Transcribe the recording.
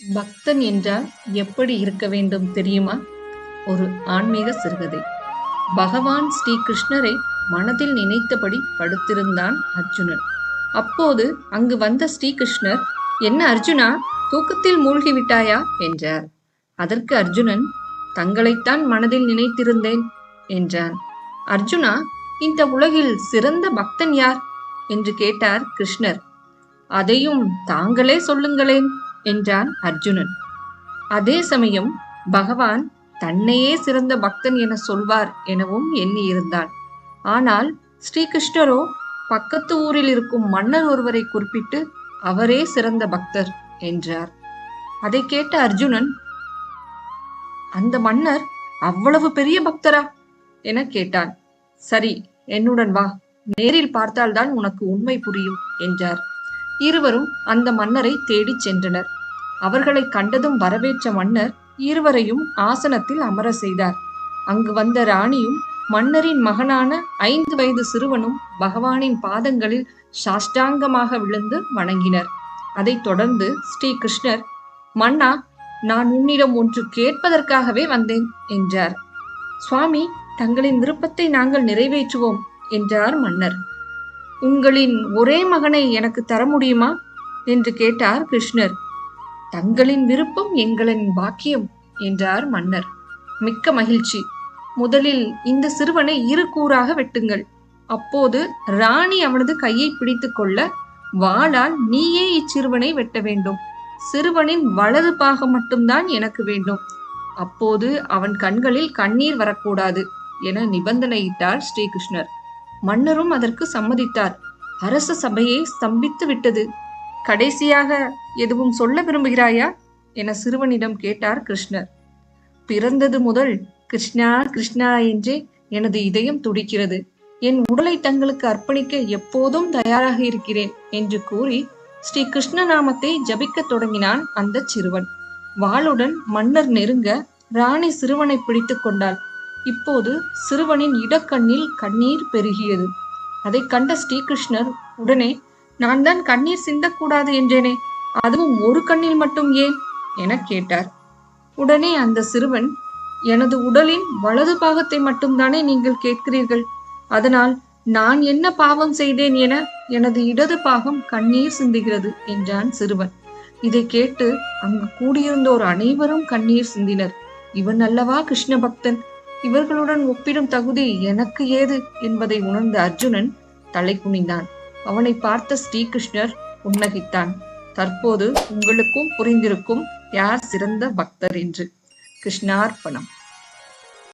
பக்தன் என்றால் எப்படி இருக்க வேண்டும் தெரியுமா? ஒரு ஆன்மீக சிறுகதை. பகவான் ஸ்ரீ கிருஷ்ணரை மனதில் நினைத்தபடி படுத்திருந்தான் அர்ஜுனன். அப்போது அங்கு வந்த ஸ்ரீகிருஷ்ணர் என்ன அர்ஜுனா தூக்கத்தில் மூழ்கிவிட்டாயா என்றார். அதற்கு அர்ஜுனன் தங்களைத்தான் மனதில் நினைத்திருந்தேன் என்றான். அர்ஜுனா இந்த உலகில் சிறந்த பக்தன் யார்? என்று கேட்டார் கிருஷ்ணர். அதையும் தாங்களே சொல்லுங்களேன் என்றான் அர்ஜுனன். அதே சமயம் பகவான் தன்னையே சிறந்த பக்தன் என சொல்வார் எனவும் எண்ணியிருந்தான் ஆனால் ஸ்ரீகிருஷ்ணரோ பக்கத்து ஊரில் இருக்கும் மன்னர் ஒருவரை குறிப்பிட்டு அவரே சிறந்த பக்தர் என்றார். அதை கேட்ட அர்ஜுனன் அந்த மன்னர் அவ்வளவு பெரிய பக்தரா? என கேட்டான். சரி என்னுடன் வா. நேரில் பார்த்தால்தான் உனக்கு உண்மை புரியும் என்றார். இருவரும் அந்த மன்னரை தேடிச் சென்றனர். அவர்களை கண்டதும் வரவேற்ற மன்னர் இருவரையும் ஆசனத்தில் அமர செய்தார். அங்கு வந்த ராணியும் மன்னரின் மகனான ஐந்து வயது சிறுவனும் பகவானின் பாதங்களில் சாஷ்டாங்கமாக விழுந்து வணங்கினர். அதைத் தொடர்ந்து ஸ்ரீ கிருஷ்ணர் மன்னா நான் உன்னிடம் ஒன்று கேட்பதற்காகவே வந்தேன் என்றார். சுவாமி தங்களின் விருப்பத்தை நாங்கள் நிறைவேற்றுவோம் என்றார் மன்னர். உங்களின் ஒரே மகனை எனக்கு தர முடியுமா? என்று கேட்டார் கிருஷ்ணர். தங்களின் விருப்பம் எங்களின் பாக்கியம் என்றார் மன்னர். மிக்க மகிழ்ச்சி. முதலில் இந்த சிறுவனை இரு கூறாக வெட்டுங்கள். அப்போது ராணி அவனது கையை பிடித்து கொள்ள வாளால் நீயே இச்சிறுவனை வெட்ட வேண்டும். சிறுவனின் வலது பாகம் மட்டும்தான் எனக்கு வேண்டும். அப்போது அவன் கண்களில் கண்ணீர் வரக்கூடாது என நிபந்தனையிட்டார் ஸ்ரீகிருஷ்ணர். மன்னரும் அதற்கு சம்மதித்தார். அரச சபையை ஸ்தம்பித்து விட்டது. கடைசியாக எதுவும் சொல்ல விரும்புகிறாயா? என சிறுவனிடம் கேட்டார் கிருஷ்ணர். பிறந்தது முதல் கிருஷ்ணா கிருஷ்ணா என்றே எனது இதயம் துடிக்கிறது. என் உடலை தங்களுக்கு அர்ப்பணிக்க எப்போதும் தயாராக இருக்கிறேன் என்று கூறி ஸ்ரீ கிருஷ்ண நாமத்தை ஜபிக்கத் தொடங்கினான் அந்த சிறுவன். வாளுடன் மன்னர் நெருங்க ராணி சிறுவனை பிடித்து கொண்டாள். இப்போது சிறுவனின் இடக்கண்ணில் கண்ணீர் பெருகியது. அதை கண்ட ஸ்ரீகிருஷ்ணர் உடனே நான் தான் கண்ணீர் சிந்தக்கூடாது என்றேனே? அதுவும் ஒரு கண்ணில் மட்டும் ஏன்? என கேட்டார். உடனே அந்த சிறுவன் எனது உடலின் வலது பாகத்தை மட்டும்தானே நீங்கள் கேட்கிறீர்கள்? அதனால் நான் என்ன பாவம் செய்தேன் என எனது இடது பாகம் கண்ணீர் சிந்துகிறது என்றான் சிறுவன். இதை கேட்டு அங்கு கூடியிருந்தோர் அனைவரும் கண்ணீர் சிந்தினர். இவன் அல்லவா கிருஷ்ண பக்தன்? இவர்களுடன் ஒப்பிடும் தகுதி எனக்கு ஏது? என்பதை உணர்ந்த அர்ஜுனன் தலை குனிந்தான். அவனை பார்த்த ஸ்ரீகிருஷ்ணர் புன்னகித்தான் தற்போது உங்களுக்கும் புரிந்திருக்கும் யார் சிறந்த பக்தர் என்று. கிருஷ்ணார்ப்பணம்